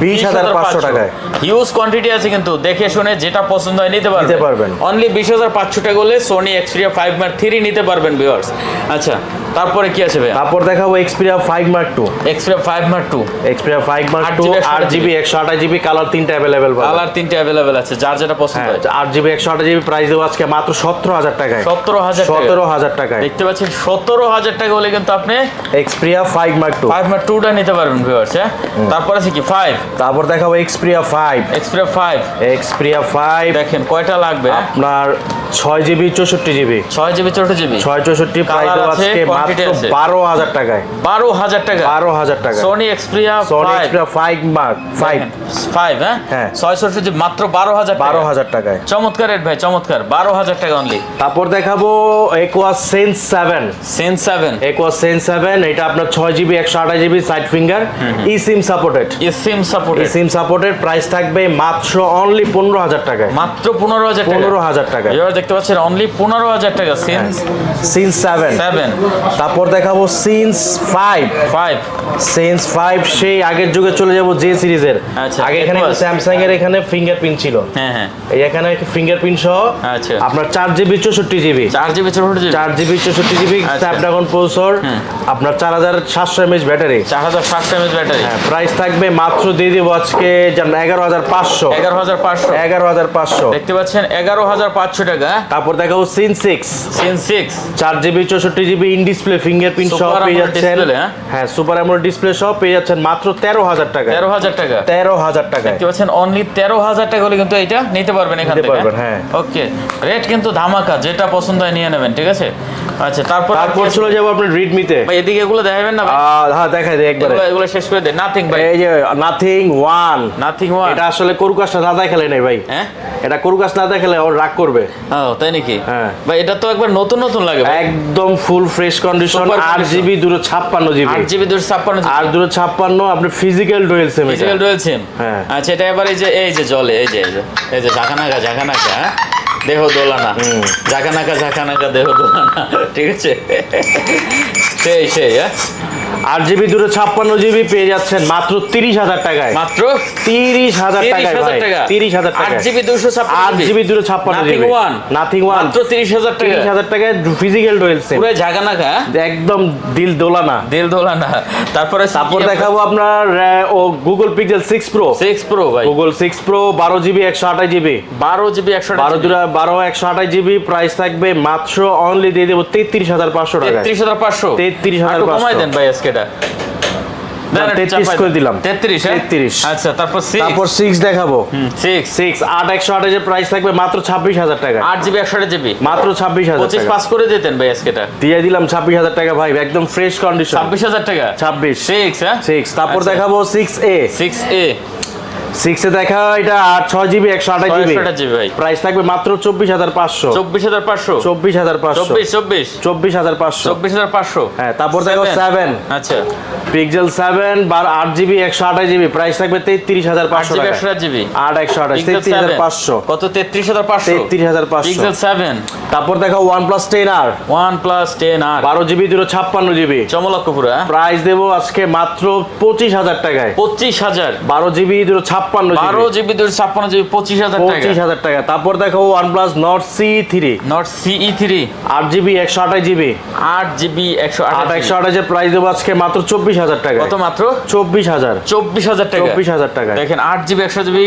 S2: 20,500 টাকায়।
S1: হিউজ কোয়ান্টিটি আছে কিন্তু দেখে শুনে যেটা পছন্দ হয় নিতে পারবেন।
S2: নিতে পারবেন।
S1: অনলি বিশ হাজার পাঁচশো টাকা হলে Sony Xperia five Mark three নিতে পারবেন ভিউয়ার্স আচ্ছা তারপরে কি আছে ভাই
S2: তারপর দেখাবো Xperia five Mark two
S1: Xperia five Mark two
S2: Xperia five Mark
S1: 8
S2: two
S1: GB,
S2: আট জিবি একশো আঠাশ জিবি কালার তিনটা অ্যাভেলেবেল
S1: কালার তিনটে অ্যাভেলেবেল আছে যার যেটা পছন্দ
S2: হ্যাঁ
S1: হয়।
S2: আট জিবি একশো আঠাশ জিবি প্রাইস দেবো আজকে মাত্র সতেরো হাজার টাকায়।
S1: সতেরো হাজার
S2: সতেরো হাজার টাকায়।
S1: দেখতে পাচ্ছেন সতেরো হাজার টাকা হলে কিন্তু আপনি
S2: Xperia five Mark two
S1: five Mark টুটা নিতে পারবেন ভিউয়ার্স হ্যাঁ? তারপর আছে কি? ফাইভ
S2: তারপর দেখাবো Xperia five
S1: Xperia five
S2: Xperia five
S1: দেখেন কয়টা লাগবে?
S2: আপনার ছয় জিবি চৌষট্টি জিবি
S1: ছয় জিবি চৌষট্টি জিবি
S2: ছয় চৌষট্টি প্রাইস আজকে মাত্র বারো হাজার টাকায়।
S1: বারো হাজার টাকা।
S2: বারো হাজার টাকা।
S1: Sony Xperia
S2: Sony Xperia five Mark five
S1: five হ্যাঁ?
S2: হ্যাঁ।
S1: ছয় চৌষট্টি মাত্র বারো হাজার
S2: বারো হাজার টাকায়।
S1: চমৎকার রেট ভাই চমৎকার। বারো হাজার টাকা অনলি
S2: তারপর দেখাবো Aquos sense seven
S1: sense seven
S2: Aquos sense seven এটা আপনার ছয় জিবি একশো আঠাশ GB side finger eSIM supported
S1: SIM support
S2: eSIM supported price থাকবে মাত্র অনলি পনেরো হাজার টাকায়।
S1: মাত্র পনেরো হাজার
S2: পনেরো হাজার টাকায়।
S1: এবার দেখতে পাচ্ছেন অনলি পনেরো হাজার টাকা সিন্স
S2: সিন্স সেভেন
S1: সেভেন
S2: তারপর দেখাবো sense five
S1: five
S2: sense five সেই আগের যুগে চলে যাব যে সিরিজের।
S1: আচ্ছা,
S2: আগে এখানে স্যামসাং এর এখানে ফিঙ্গারপ্রিন্ট ছিল।
S1: হ্যাঁ হ্যাঁ।
S2: এই এখানে ফিঙ্গারপ্রিন্ট সহ?
S1: আচ্ছা।
S2: আপনার চার জিবি চৌষট্টি জিবি
S1: চার জিবি চৌষট্টি জিবি
S2: চার জিবি চৌষট্টি জিবি। স্ন্যাপড্রাগন প্রসেসর আপনার চার হাজার সাতশো এমএচ ব্যাটারি
S1: চার হাজার সাতশো এমএচ ব্যাটারি
S2: হ্যাঁ প্রাইস থাকবে মাত্র দিয়ে দিব আজকে এগারো হাজার পাঁচশো।
S1: এগারো হাজার পাঁচশো।
S2: এগারো হাজার পাঁচশো।
S1: দেখতে পাচ্ছেন এগারো হাজার পাঁচশো টাকা।
S2: তারপর দেখাবো সিন সিক্স
S1: সিন সিক্স
S2: চার জিবি চৌষট্টি জিবি ইন ডিসপ্লে ফিঙ্গারপ্রিন্ট সহ পেয়ে যাচ্ছেন।
S1: হ্যাঁ?
S2: হ্যাঁ সুপার অ্যামোলেড ডিসপ্লে সহ পেয়ে যাচ্ছেন মাত্র তেরো হাজার টাকা
S1: তেরো হাজার টাকা।
S2: তেরো হাজার টাকায়।
S1: দেখতে পাচ্ছেন অনলি তেরো হাজার টাকা হলে কিন্তু এটা নিতে পারবেন এখান থেকে।
S2: হ্যাঁ।
S1: ওকে রেট কিন্তু ধামাকা যেটা পছন্দ হয় নিয়ে নেবেন ঠিক আছে? আচ্ছা তারপর
S2: তারপর চলে যাব আপনার রিডমিতে
S1: ভাই এদিকে এগুলো দেখাবেন না
S2: হ্যাঁ দেখাই দেয় একবারে।
S1: এগুলো শেষ করে দেন নাথিং ভাই।
S2: এই যে নাথিং ওয়ান
S1: নাথিং ওয়ান
S2: এটা আসলে করুকাশটা না দেখালে নেই ভাই।
S1: হ্যাঁ?
S2: এটা করুকাশ না দেখালে ওর রাগ করবে।
S1: ও তাই নাকি?
S2: হ্যাঁ।
S1: ভাই এটা তো একবার নতুন নতুন লাগে
S2: একদম ফুল ফ্রেশ কন্ডিশন আট জিবি দুটো ছাপ্পান্ন জিবি
S1: আট জিবি দুশো ছাপ্পান্ন
S2: আর দুটো ছাপ্পান্ন আপনি physical dual SIM
S1: physical dual SIM
S2: হ্যাঁ।
S1: আচ্ছা এটা এবার এই যে এই যে জলে এই যে এই যে এই যে ঝাঁকানাকা ঝাঁকানাকা হ্যাঁ? দেহ দোলানা। ঝাঁকানাকা ঝাঁকানাকা দেহ দোলানা। ঠিক আছে? সেই সেই হ্যাঁ?
S2: আট জিবি দুটো ছাপ্পান্ন জিবি পেয়ে যাচ্ছেন মাত্র তিরিশ হাজার টাকায়।
S1: মাত্র
S2: তিরিশ হাজার টাকায়
S1: হাজার
S2: তিরিশ হাজার টাকা
S1: জিবি দুশো
S2: আট জিবি দুটো ছাপ্পান্ন জিবি। নাথিং ওয়ান
S1: মাত্র তিরিশ হাজার
S2: তিরিশ হাজার টাকায় ফিজিক্যাল ডুয়েল সিম
S1: পুরো ঝাঁকানাকা হ্যাঁ?
S2: একদম দিল দোলানা।
S1: দিল দোলানা। তারপরে
S2: তারপর দেখাবো আপনার ও Google Pixel six Pro
S1: six Pro ভাই।
S2: গুগল সিক্স প্রো বারো জিবি একশো আঠাশ জিবি।
S1: বারো জিবি একশো
S2: বারো দুরা বারো একশো আঠাশ জিবি প্রাইস থাকবে মাত্র অনলি দিয়ে দেবো তেত্রিশ হাজার পাঁচশো টাকা
S1: তেত্রিশ হাজার পাঁচশো।
S2: 33,500
S1: কমাই দেন ভাই আজকে এটা
S2: না, 33 করে দিলাম।
S1: তেত্রিশ
S2: 33
S1: আচ্ছা তারপর
S2: তারপর সিক্স দেখাবো।
S1: সিক্স
S2: সিক্স আট একশো আঠাশের প্রাইস থাকবে মাত্র ছাব্বিশ হাজার টাকা।
S1: আট জিবি একশো জিবি?
S2: মাত্র ছাব্বিশ হাজার
S1: পঁচিশ পাস করে দিতেন ভাই আজকে
S2: দিয়ে দিলাম ছাব্বিশ হাজার টাকা ভাই একদম ফ্রেশ কন্ডিশন
S1: ছাব্বিশ হাজার টাকা?
S2: ছাব্বিশ।
S1: সিক্স হ্যাঁ?
S2: সিক্স তারপর
S1: আচ্ছা।
S2: দেখাবো সিক্স এ
S1: সিক্স এ
S2: সিক্সে দেখা এটা আট ছয় জিবি একশো আঠাশ জিবি।
S1: ভাই।
S2: প্রাইস থাকবে মাত্র চব্বিশ হাজার পাঁচশো।
S1: চব্বিশ হাজার পাঁচশো?
S2: চব্বিশ হাজার পাঁচশো।
S1: চব্বিশ চব্বিশ?
S2: চব্বিশ হাজার পাঁচশো।
S1: চব্বিশ হাজার পাঁচশো?
S2: হ্যাঁ তারপর দেখো সেভেন
S1: আচ্ছা।
S2: পিক্সেল সেভেন বার আট জিবি একশো আঠাশ জিবি। প্রাইস থাকবে তেত্রিশ হাজার পাঁচশো
S1: জিবি একশো জিবি।
S2: আট একশো আঠাশ তেত্রিশ হাজার পাঁচশো।
S1: কত? তেত্রিশ হাজার পাঁচশো?
S2: তেত্রিশ হাজার পাঁচশো।
S1: পিক্সেল সেভেন
S2: তারপর দেখো OnePlus ten R
S1: OnePlus ten R
S2: বারো জিবি দুটো ছাপ্পান্ন জিবি।
S1: চমলক্ষ পুরো হ্যাঁ?
S2: প্রাইস দেবো আজকে মাত্র পঁচিশ হাজার টাকায়।
S1: পঁচিশ হাজার?
S2: বারো জিবি দুটো ছাপ্পান্ন
S1: বারো
S2: জিবি
S1: দুশো ছাপ্পান্ন জিবি পঁচিশ হাজার
S2: পঁচিশ হাজার টাকা। তারপর দেখো OnePlus Nord C three
S1: Nord CE three
S2: আট জিবি একশো আঠাশ জিবি।
S1: আট জিবি একশো
S2: আট একশো আঠাশের প্রাইস দেবো আজকে মাত্র চব্বিশ হাজার টাকা
S1: কত মাত্র?
S2: চব্বিশ হাজার।
S1: চব্বিশ হাজার টাকা।
S2: চব্বিশ হাজার টাকা
S1: দেখেন আট জিবি একশো জিবি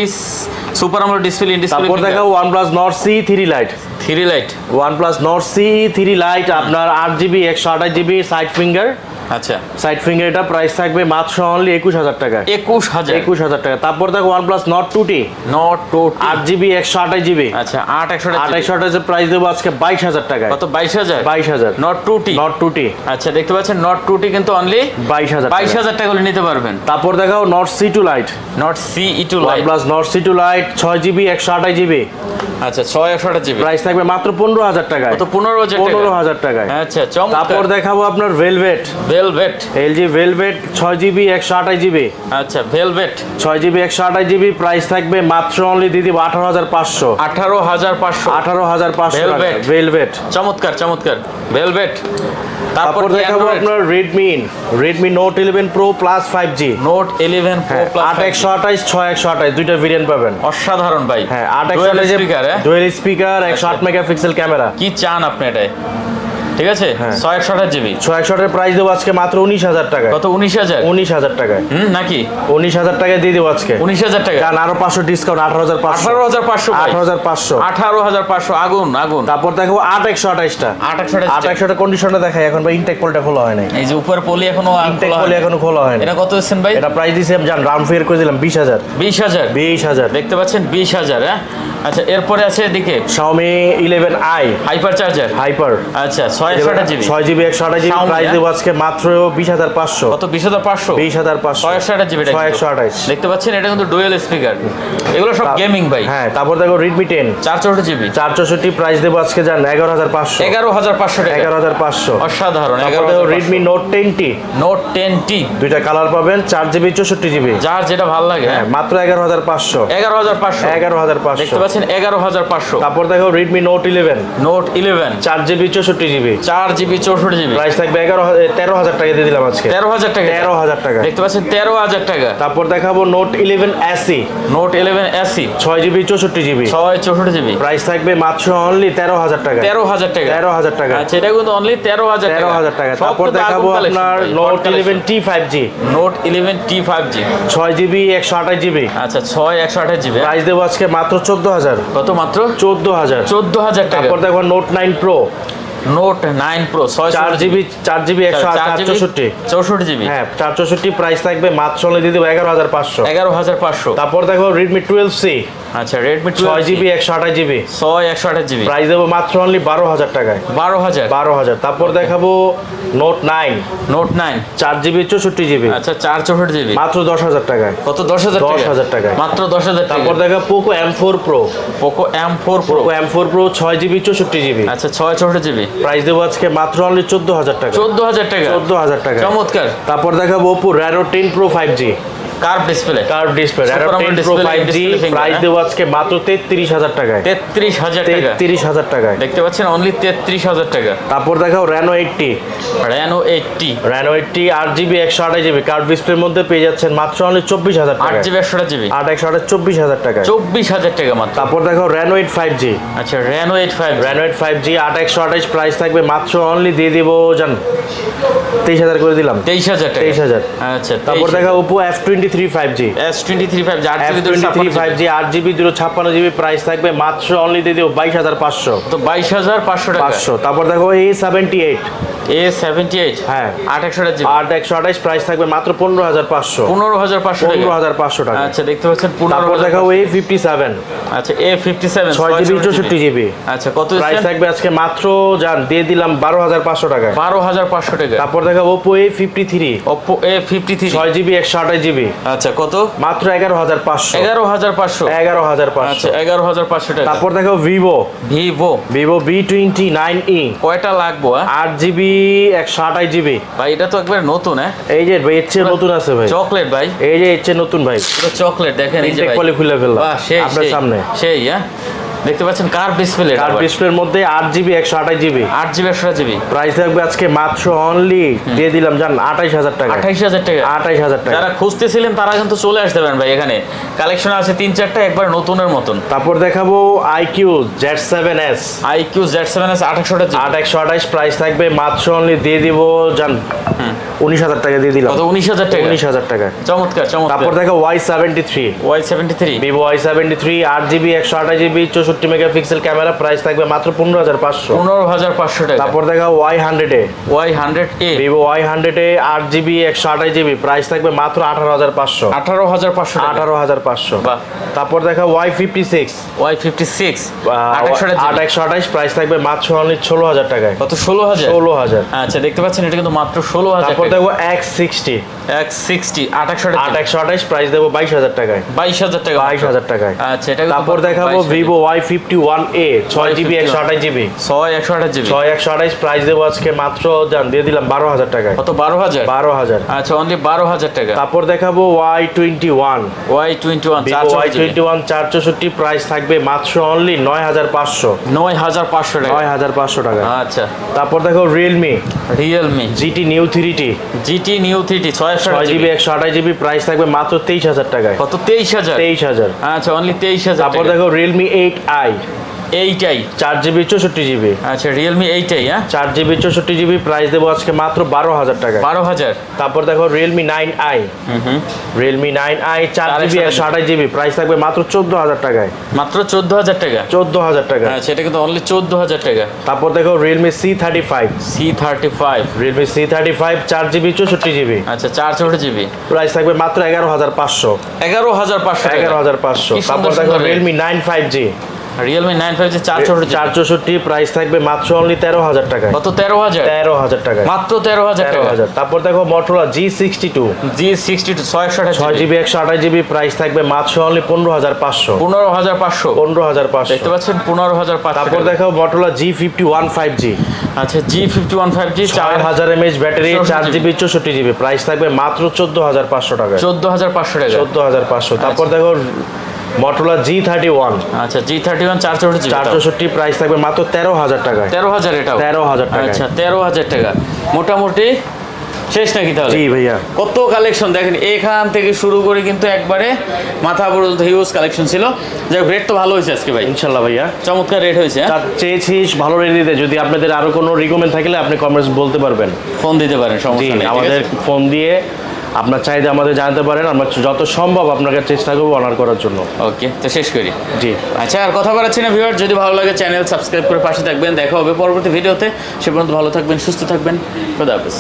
S1: সুপার আমলো ডিসপ্লে
S2: তারপর দেখো OnePlus Nord C three lite
S1: three lite
S2: OnePlus Nord C three lite আপনার আট জিবি একশো আঠাশ জিবি সাইড ফিঙ্গার
S1: আচ্ছা।
S2: সাইড ফিঙ্গার এটা প্রাইস থাকবে মাত্র অনলি একুশ হাজার টাকা।
S1: একুশ হাজার।
S2: একুশ হাজার টাকা। তারপর দেখো OnePlus Nord two T
S1: Nord two
S2: আট জিবি একশো আঠাশ জিবি
S1: আচ্ছা আট একশো
S2: আট আঠাশের প্রাইস দেবো আজকে বাইশ হাজার টাকা
S1: কত? বাইশ হাজার?
S2: বাইশ হাজার।
S1: Nord two T
S2: Nord two T
S1: আচ্ছা দেখতে পাচ্ছেন নট টু টি কিন্তু অনলি
S2: বাইশ হাজার
S1: বাইশ হাজার টাকা হলে নিতে পারবেন।
S2: তারপর দেখাও Nord C two lite
S1: Nord C E two lite
S2: plus Nord C two lite ছয় জিবি একশো আঠাশ জিবি
S1: আচ্ছা ছয় একশো জিবি
S2: প্রাইস থাকবে মাত্র পনেরো হাজার টাকায়।
S1: কত? পনেরো হাজার
S2: পনেরো হাজার টাকায়।
S1: আচ্ছা
S2: তারপর দেখাবো আপনার ভেলভেট
S1: ভেলভেট
S2: এলজি ভেলভেট ছয় জিবি একশো আঠাশ জিবি
S1: আচ্ছা ভেলভেট
S2: ছয় জিবি একশো আঠাশ জিবি প্রাইস থাকবে মাত্র অনলি দিদি আঠারো হাজার পাঁচশো।
S1: আঠারো হাজার পাঁচশো।
S2: আঠারো হাজার পাঁচশো। ভেলভেট
S1: চমৎকার চমৎকার। ভেলভেট তারপর
S2: দেখাবো আপনার Redmi Redmi Note eleven Pro plus five G
S1: Note eleven Pro plus
S2: আট একশো আঠাশ ছয় একশো আঠাশ দুইটা ভেরিয়েন্ট পাবেন।
S1: অসাধারণ ভাই।
S2: হ্যাঁ আট একশো
S1: স্পিকার
S2: ডুয়েল স্পিকার একশো আট মেগাপিক্সেল ক্যামেরা
S1: কি চান আপনি এটাই ঠিক আছে?
S2: হ্যাঁ।
S1: ছয় একশো আঠাশ জিবি।
S2: ছয় একশো আটের প্রাইস দেবো আজকে মাত্র উনিশ হাজার টাকায়।
S1: কত উনিশ হাজার?
S2: উনিশ হাজার টাকায়।
S1: হুম নাকি?
S2: উনিশ হাজার টাকায় দিয়ে দেবো আজকে।
S1: উনিশ হাজার টাকা
S2: আরও পাঁচশো ডিসকাউন্ট আঠারো হাজার পাঁচশো।
S1: আঠারো হাজার পাঁচশো
S2: আঠারো হাজার পাঁচশো।
S1: আঠারো হাজার পাঁচশো আগুন আগুন।
S2: তারপর দেখো আট একশো আঠাইশটা
S1: আট একশো
S2: আট একশোটা কন্ডিশনটা দেখাই এখন ভাই ইনটেক পোলটা খোলা হয় নাই।
S1: এই যে উপরে পলি এখনও
S2: ইনটেক পলি। এখনও খোলা হয়
S1: এটা কত দিচ্ছেন ভাই?
S2: এটা প্রাইস দিয়েছি জান রাউন্ড ফিয়ার করে দিলাম বিশ হাজার।
S1: বিশ হাজার।
S2: বিশ হাজার।
S1: দেখতে পাচ্ছেন বিশ হাজার হ্যাঁ? আচ্ছা এরপরে আছে এদিকে?
S2: Xiaomi eleven i
S1: hyper charger
S2: hyper
S1: আচ্ছা ছয় আঠাশ
S2: ছয় জিবি। একশো আঠাশ জিবি প্রাইস
S1: হ্যাঁ?
S2: দেবো আজকে মাত্র বিশ হাজার পাঁচশো।
S1: কত? বিশ হাজার পাঁচশো?
S2: বিশ হাজার পাঁচশো।
S1: ছয় একশো আঠাশ জিবি
S2: ছয় একশো আঠাশ।
S1: দেখতে পাচ্ছেন এটা কিন্তু ডুয়েল স্পিকার এগুলো সব গেমিং ভাই।
S2: হ্যাঁ তারপর দেখো রেডমি টেন
S1: চার চৌষট্টি জিবি।
S2: চার চৌষট্টি প্রাইস দেবো আজকে জান এগারো হাজার পাঁচশো।
S1: এগারো হাজার পাঁচশো
S2: এগারো হাজার পাঁচশো।
S1: অসাধারণ এগারো
S2: Redmi Note ten T
S1: Note ten T
S2: দুইটা কালার পাবেন চার জিবি চৌষট্টি জিবি।
S1: যার যেটা ভালো লাগে
S2: হ্যাঁ মাত্র এগারো হাজার পাঁচশো।
S1: এগারো হাজার পাঁচশো।
S2: এগারো হাজার পাঁচশো।
S1: দেখতে পাচ্ছেন এগারো হাজার পাঁচশো।
S2: তারপর দেখো Redmi Note eleven
S1: Note eleven
S2: চার জিবি চৌষট্টি জিবি।
S1: চার জিবি চৌষট্টি জিবি।
S2: প্রাইস থাকবে এগারো তেরো হাজার টাকা দিয়ে দিলাম আজকে।
S1: তেরো হাজার টাকা।
S2: তেরো হাজার টাকা।
S1: দেখতে পাচ্ছেন তেরো হাজার টাকা।
S2: তারপর দেখাবো Note eleven SE
S1: Note eleven SE
S2: ছয় জিবি চৌষট্টি জিবি।
S1: ছয় চৌষট্টি জিবি।
S2: প্রাইস থাকবে মাত্র অনলি তেরো হাজার টাকা।
S1: তেরো হাজার টাকা।
S2: তেরো হাজার টাকা।
S1: আচ্ছা এটা কিন্তু অনলি তেরো হাজার
S2: তেরো হাজার টাকা। তারপর দেখাবো আপনার Note eleven T five G
S1: Note eleven T five G
S2: ছয় জিবি একশো আঠাশ জিবি।
S1: আচ্ছা ছয় একশো আঠাশ জিবি।
S2: প্রাইস দেবো আজকে মাত্র চোদ্দ হাজার।
S1: কত মাত্র?
S2: চোদ্দ হাজার।
S1: চোদ্দ হাজার টাকা।
S2: তারপর দেখো Note nine Pro
S1: Note nine Pro
S2: চার জিবি চার জিবি একশো চৌষট্টি
S1: চৌষট্টি জিবি
S2: হ্যাঁ চার চৌষট্টি প্রাইস থাকবে মাত্র দেবো এগারো হাজার পাঁচশো।
S1: এগারো হাজার পাঁচশো।
S2: তারপর দেখো রেডমি টুয়েলভ সি
S1: আচ্ছা রেডমি
S2: ছয় জিবি একশো আঠাশ জিবি
S1: ছয় একশো আঠাশ জিবি
S2: প্রাইস দেবো মাত্র অনলি বারো হাজার টাকায়।
S1: বারো হাজার।
S2: বারো হাজার। তারপর দেখাবো নোট নাইন
S1: নোট নাইন
S2: চার জিবি চৌষট্টি জিবি
S1: আচ্ছা চার চৌষট্টি জিবি
S2: মাত্র দশ হাজার টাকায়।
S1: কত? দশ হাজার
S2: দশ হাজার টাকায়।
S1: মাত্র দশ হাজার
S2: তারপর দেখা Poco M four Pro
S1: Poco M four Pro
S2: M four Pro ছয় জিবি চৌষট্টি জিবি
S1: আচ্ছা ছয় চৌষট্টি জিবি
S2: প্রাইস দেবো আজকে মাত্র অনলি চোদ্দ হাজার টাকা
S1: চোদ্দ হাজার টাকা।
S2: চোদ্দ হাজার টাকা
S1: চমৎকার।
S2: তারপর দেখাবো Oppo Reno ten Pro five G
S1: curve display
S2: curve display ten Pro
S1: display,
S2: five G
S1: display finger,
S2: price? দেবো আজকে মাত্র তেত্রিশ হাজার টাকায়।
S1: তেত্রিশ হাজার টাকা।
S2: তেত্রিশ হাজার টাকায়।
S1: দেখতে পাচ্ছেন অনলি তেত্রিশ হাজার টাকা।
S2: তারপর দেখাও eight T
S1: Reno eight T
S2: আট জিবি একশো আঠাশ জিবি। কার্ভ ডিসপ্লের মধ্যে পেয়ে যাচ্ছেন মাত্র অনলি চব্বিশ হাজার
S1: আট
S2: টাকা
S1: জিবি একশো জিবি।
S2: আট একশো আঠাশ চব্বিশ হাজার টাকায়।
S1: চব্বিশ হাজার টাকা মাত্র।
S2: তারপর দেখো র্যানো এইট ফাইভ জি
S1: আচ্ছা Reno eight five
S2: Reno eight five G আট একশো আঠাশ প্রাইস থাকবে মাত্র অনলি দিয়ে দিব জান তেইশ হাজার করে দিলাম।
S1: তেইশ হাজার টাকা।
S2: তেইশ হাজার।
S1: আচ্ছা
S2: তারপর দেখা Oppo F twenty three five G
S1: S twenty three five আট জিবি
S2: ফাইভ জি আট জিবি দুশো ছাপ্পান্ন জিবি প্রাইস থাকবে মাত্র অনলি দিয়ে বাইশ হাজার পাঁচশো।
S1: তো বাইশ হাজার পাঁচশো
S2: পাঁচশো। তারপর দেখো এই seventy eight
S1: A seventy eight
S2: হ্যাঁ।
S1: আট একশো
S2: আট একশো আঠাশ প্রাইস থাকবে মাত্র পনেরো হাজার পাঁচশো।
S1: পনেরো হাজার পাঁচশো
S2: পনেরো হাজার পাঁচশো টাকা।
S1: আচ্ছা দেখতে পাচ্ছেন পনেরো
S2: দেখাবো এই ফিফটি সেভেন
S1: আচ্ছা এ ফিফটি সেভেন
S2: ছয় জিবি চৌষট্টি জিবি।
S1: আচ্ছা কত
S2: প্রাইস থাকবে আজকে মাত্র যান দিয়ে দিলাম বারো হাজার পাঁচশো টাকা।
S1: বারো হাজার পাঁচশো টাকা।
S2: তারপর দেখাবো Oppo A fifty three
S1: Oppo A fifty three
S2: ছয় জিবি একশো আঠাশ জিবি।
S1: আচ্ছা কত?
S2: মাত্র এগারো হাজার পাঁচশো।
S1: এগারো হাজার পাঁচশো।
S2: এগারো হাজার
S1: আচ্ছা
S2: পাঁচশো
S1: এগারো হাজার পাঁচশো টাকা।
S2: তারপর দেখো Vivo
S1: Vivo
S2: Vivo V twenty nine E
S1: কয়টা লাগবো?
S2: আট জিবি একশো আঠাশ জিবি।
S1: ভাই এটা তো একবার নতুন হ্যাঁ?
S2: এই যে এর চেয়ে নতুন আছে ভাই।
S1: চকলেট ভাই।
S2: এই যে এর চেয়ে নতুন ভাই।
S1: চকলেট দেখেন এই যে ভাই।
S2: খুলে ফেললাম আপনার সামনে।
S1: সেই হ্যাঁ? দেখতে পাচ্ছেন কার ডিসপ্লে
S2: কার ডিসপ্লের মধ্যে আট জিবি একশো আঠাশ জিবি
S1: আট জিবি একশো জিবি
S2: প্রাইস থাকবে আজকে মাত্র অনলি দিয়ে দিলাম জান আঠাইশ হাজার টাকা।
S1: আঠাইশ হাজার টাকা।
S2: আঠাইশ হাজার টাকা।
S1: যারা খুঁজতেছিলেন তারা কিন্তু চলে আসতে পারেন ভাই এখানে। কালেকশন আছে তিন চারটা একবার নতুনের মতন।
S2: তারপর দেখাবো iQOO Z seven S
S1: I Q Z seven S আঠাশোটা
S2: আট একশো আঠাইশ প্রাইস থাকবে মাত্র অনলি দিয়ে দিব জান উনিশ হাজার টাকা দিয়ে দিলাম।
S1: কত? উনিশ হাজার টাকা।
S2: উনিশ হাজার টাকা।
S1: চমৎকার চমৎকার।
S2: তারপর দেখো Y seventy three
S1: Y seventy three
S2: Vivo Y seventy three আট জিবি একশো আঠাশ জিবি চৌষট্টি মেগাপিক্সেল ক্যামেরা প্রাইস থাকবে মাত্র পনেরো হাজার পাঁচশো।
S1: পনেরো হাজার পাঁচশো টাকা।
S2: তারপর দেখা Y hundred A
S1: Y hundred A
S2: Vivo Y hundred A আট জিবি একশো আঠাশ জিবি প্রাইস থাকবে মাত্র আঠারো হাজার পাঁচশো।
S1: আঠারো হাজার পাঁচশো
S2: আঠারো হাজার পাঁচশো। তারপর দেখা Y fifty six
S1: Y fifty six
S2: আট একশো আঠাশ প্রাইস থাকবে মাত্র অনলি ষোলো হাজার টাকায়।
S1: কত ষোলো হাজার?
S2: ষোলো হাজার।
S1: আচ্ছা দেখতে পাচ্ছেন এটা কিন্তু মাত্র ষোলো হাজার
S2: তারপর দেখো এক সিক্সটি
S1: এক সিক্সটি আট একশো
S2: আট একশো আঠাশ প্রাইস দেবো বাইশ হাজার টাকায়।
S1: বাইশ হাজার টাকা
S2: বাইশ হাজার টাকায়।
S1: আচ্ছা এটা
S2: তারপর দেখাবো Vivo Y fifty one A ছয় জিবি একশো আঠাশ জিবি
S1: ছয় একশো আঠাশ জিবি
S2: ছয় একশো আঠাশ প্রাইস দেবো আজকে মাত্র জান দিয়ে দিলাম বারো হাজার টাকায়।
S1: কত বারো হাজার?
S2: বারো হাজার।
S1: আচ্ছা অনলি বারো হাজার টাকা।
S2: তারপর দেখাবো Y twenty one.
S1: Y twenty one
S2: Y twenty one চার চৌষট্টি প্রাইস থাকবে মাত্র অনলি নয় হাজার পাঁচশো।
S1: নয় হাজার পাঁচশো টাকা।
S2: নয় হাজার পাঁচশো টাকা
S1: আচ্ছা।
S2: তারপর দেখো Realme
S1: Realme
S2: GT new three T
S1: GT new three T ছয় একশো
S2: ছয় জিবি একশো আঠাশ জিবি প্রাইস থাকবে মাত্র তেইশ হাজার টাকায়।
S1: কত তেইশ হাজার?
S2: তেইশ হাজার।
S1: আচ্ছা অনলি তেইশ হাজার
S2: তারপর দেখো রিয়েলমি এইট আই।
S1: এইটাই।
S2: চার জিবি চৌষট্টি জিবি
S1: আচ্ছা রিয়েলমি এইটাই হ্যাঁ?
S2: চার জিবি চৌষট্টি জিবি প্রাইস দেবো আজকে মাত্র বারো হাজার টাকা
S1: বারো হাজার?
S2: তারপর দেখো Realme nine I Realme nine I চার জিবি
S1: একশো
S2: একশো আঠাশ জিবি প্রাইস থাকবে মাত্র চোদ্দ হাজার টাকায়।
S1: মাত্র চোদ্দ হাজার টাকা?
S2: চোদ্দ হাজার টাকা।
S1: আচ্ছা এটা কিন্তু অনলি চোদ্দ হাজার টাকা।
S2: তারপর দেখো Realme C thirty five
S1: C thirty five
S2: Realme C thirty five চার জিবি চৌষট্টি জিবি
S1: আচ্ছা চার চৌষট্টি জিবি
S2: প্রাইস থাকবে মাত্র এগারো হাজার পাঁচশো।
S1: এগারো হাজার পাঁচশো
S2: এগারো হাজার পাঁচশো। তারপর দেখো Realme nine five G
S1: Realme nine five যে চার চৌষট্টি
S2: চার চৌষট্টি প্রাইস থাকবে মাত্র অনলি তেরো হাজার টাকায়।
S1: কত তেরো হাজার?
S2: তেরো হাজার টাকায়।
S1: মাত্র তেরো হাজার
S2: তেরো হাজার। তারপর দেখো G sixty two
S1: G sixty two ছয় একশো
S2: ছয় জিবি একশো আঠাশ জিবি প্রাইস থাকবে মাত্র অনলি পনেরো হাজার পাঁচশো।
S1: পনেরো হাজার পাঁচশো।
S2: পনেরো হাজার পাঁচশো।
S1: দেখতে পাচ্ছেন পনেরো হাজার পাঁচশো
S2: তারপর দেখো Motorola G fifty one five G
S1: আচ্ছা G fifty one five G
S2: চার হাজার এমএচ ব্যাটারি চার জিবি চৌষট্টি জিবি প্রাইস থাকবে মাত্র চোদ্দ হাজার পাঁচশো টাকা
S1: চোদ্দ হাজার পাঁচশো টাকা।
S2: চোদ্দ হাজার পাঁচশো। তারপর দেখো মটোলা জি থার্টি ওয়ান
S1: আচ্ছা জি থার্টি ওয়ান চার চৌষট্টি
S2: চার চৌষট্টি প্রাইস থাকবে মাত্র তেরো হাজার টাকা
S1: তেরো হাজার এটা
S2: তেরো হাজার টাকা
S1: আচ্ছা তেরো হাজার টাকা। মোটামুটি শেষ নাকি তাহলে?
S2: জি ভাইয়া।
S1: কত কালেকশন দেখেন এখান থেকে শুরু করে কিন্তু একবারে মাথা পর্যন্ত হিউজ কালেকশন ছিল। যাই রেট তো ভালো হয়েছে আজকে ভাই।
S2: ইনশাল্লাহ ভাইয়া।
S1: চমৎকার রেট হয়েছে হ্যাঁ?
S2: তার চেয়েছি ভালো রেট দিতে যদি আপনাদের আরও কোনো রিকমেন্ড থাকলে আপনি কমেন্টস বলতে পারবেন।
S1: ফোন দিতে পারেন সমস্যা নেই
S2: আমাদের ফোন দিয়ে আপনার চাহিদা আমাদের জানাতে পারেন আমরা যত সম্ভব আপনাকে চেষ্টা করব অনার করার জন্য।
S1: ওকে তো শেষ করি?
S2: জি।
S1: আচ্ছা আর কথা বলাচ্ছি না ভিউয়ার যদি ভালো লাগে চ্যানেল সাবস্ক্রাইব করে পাশে থাকবেন দেখা হবে পরবর্তী ভিডিওতে সে পর্যন্ত ভালো থাকবেন সুস্থ থাকবেন খোদা হাফেজ।